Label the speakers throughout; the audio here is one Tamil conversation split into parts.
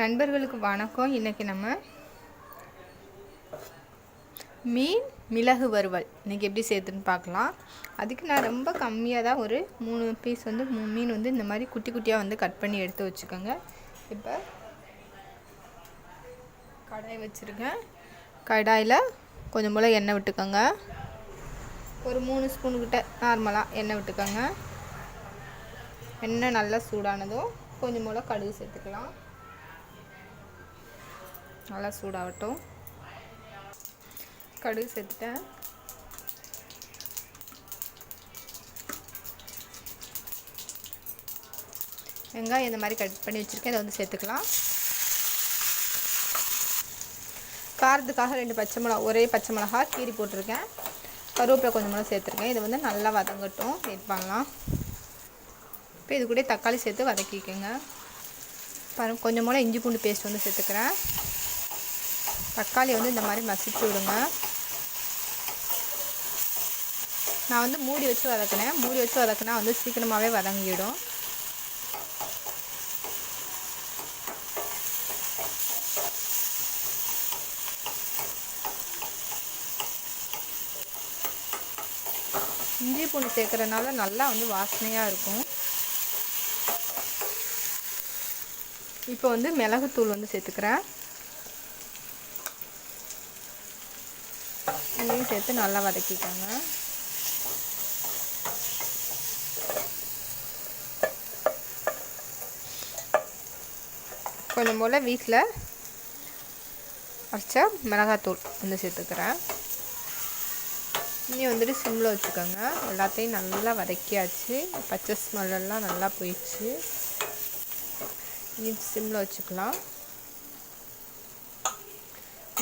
Speaker 1: நண்பர்களுக்கு வணக்கம். இன்றைக்கி நம்ம மீன் மிளகு வறுவல். இன்றைக்கி எப்படி சேர்த்துன்னு பார்க்கலாம். அதுக்கு நான் ரொம்ப கம்மியாக தான் ஒரு மூணு பீஸ் வந்து மீன் வந்து இந்த மாதிரி குட்டி குட்டியாக வந்து கட் பண்ணி எடுத்து வச்சுக்கோங்க. இப்போ கடாய் வச்சுருக்கேன். கடாயில் கொஞ்சம் போல் எண்ணெய் விட்டுக்கோங்க. ஒரு மூணு ஸ்பூனுக்கிட்ட நார்மலாக எண்ணெய் விட்டுக்கோங்க. எண்ணெய் நல்லா சூடானதும் கொஞ்சம் போல் கடுகு சேர்த்துக்கலாம். நல்லா சூடாகட்டும். கடுகு சேர்த்துட்டேன். வெங்காயம் இந்த மாதிரி கட் பண்ணி வச்சுருக்கேன். இதை வந்து சேர்த்துக்கலாம். காரத்துக்காக ரெண்டு பச்சை மிளகா ஒரே பச்சை மிளகா கீரி போட்டிருக்கேன். கருவேப்பிலை கொஞ்சம் மிளகா சேர்த்துருக்கேன். இதை வந்து நல்லா வதங்கட்டும். வெயிட் பண்ணலாம். இப்போ இது கூட தக்காளி சேர்த்து வதக்கிக்கோங்க. பாருங்க கொஞ்சம் மூலம் இஞ்சி பூண்டு பேஸ்ட் வந்து சேர்த்துக்கிறேன். தக்காளி வந்து இந்த மாதிரி மசிச்சு விடுங்க. நான் வந்து மூடி வச்சு வதக்கினேன். மூடி வச்சு வதக்கினா வந்து சீக்கிரமாகவே வதங்கிடும். இஞ்சி பூண்டு சேர்க்குறதுனால நல்லா வந்து வாசனையாக இருக்கும். இப்போ வந்து மிளகுத்தூள் வந்து சேர்த்துக்கிறேன். இதையும் சேர்த்து நல்லா வதக்கிக்கோங்க. கொஞ்சம் போல் வீட்டில் அரைச்ச மிளகாத்தூள் வந்து சேர்த்துக்கிறேன். இனி வந்துட்டு சிம்மில் வச்சுக்கோங்க. எல்லாத்தையும் நல்லா வதக்கியாச்சு. பச்சை ஸ்மெல்லாம் நல்லா போயிடுச்சு. இனி சிம்மில் வச்சுக்கலாம்.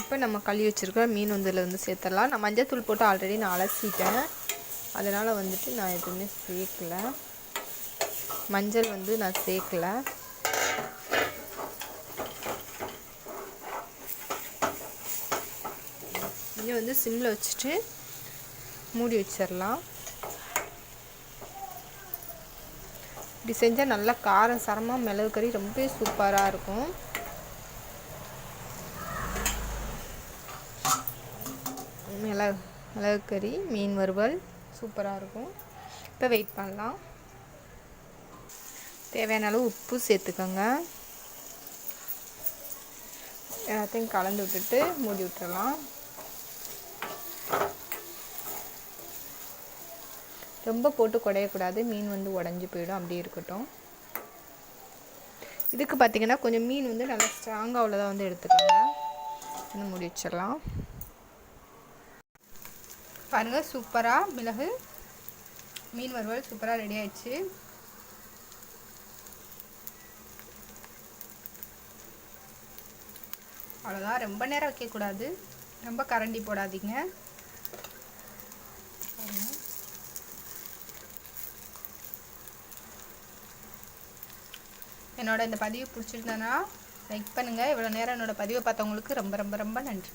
Speaker 1: இப்போ நம்ம கழுவி வச்சுருக்க மீன் வந்து இதில் வந்து சேர்த்துடலாம். நான் மஞ்சள் தூள் போட்டு ஆல்ரெடி நான் அலசிட்டேன். அதனால் வந்துட்டு நான் எதுவுமே சேர்க்கல. மஞ்சள் வந்து நான் சேர்க்கல. இங்கே வந்து சிம்மில் வச்சுட்டு மூடி வச்சிடலாம். இப்படி செஞ்சால் நல்லா காரம் சரமாக மிளகு கறி ரொம்ப சூப்பராக இருக்கும். மிளகு மிளகு கறி மீன் வறுவல் சூப்பராக இருக்கும். இப்போ வெயிட் பண்ணலாம். தேவையான அளவு உப்பு சேர்த்துக்கோங்க. எல்லாத்தையும் கலந்து விட்டுட்டு மூடி விட்டுறலாம். ரொம்ப போட்டு குடையக்கூடாது. மீன் வந்து உடஞ்சி போயிடும். அப்படியே இருக்கட்டும். இதுக்கு பார்த்தீங்கன்னா கொஞ்சம் மீன் வந்து நல்லா ஸ்ட்ராங்காக உள்ளதாக வந்து எடுத்துக்கோங்க. இன்னும் மூடி வச்சிடலாம். பாருங்கள் சூப்பராக மிளகு மீன் வறுவல் சூப்பராக ரெடி ஆயிடுச்சு. அவ்வளோதான் ரொம்ப நேரம் வைக்கக்கூடாது. ரொம்ப கரண்டி போடாதீங்க. என்னோட இந்த பதிவு பிடிச்சிருந்தேன்னா லைக் பண்ணுங்கள் இவ்வளோ நேரம் என்னோடய பதிவை பார்த்தவங்களுக்கு ரொம்ப ரொம்ப ரொம்ப நன்றி.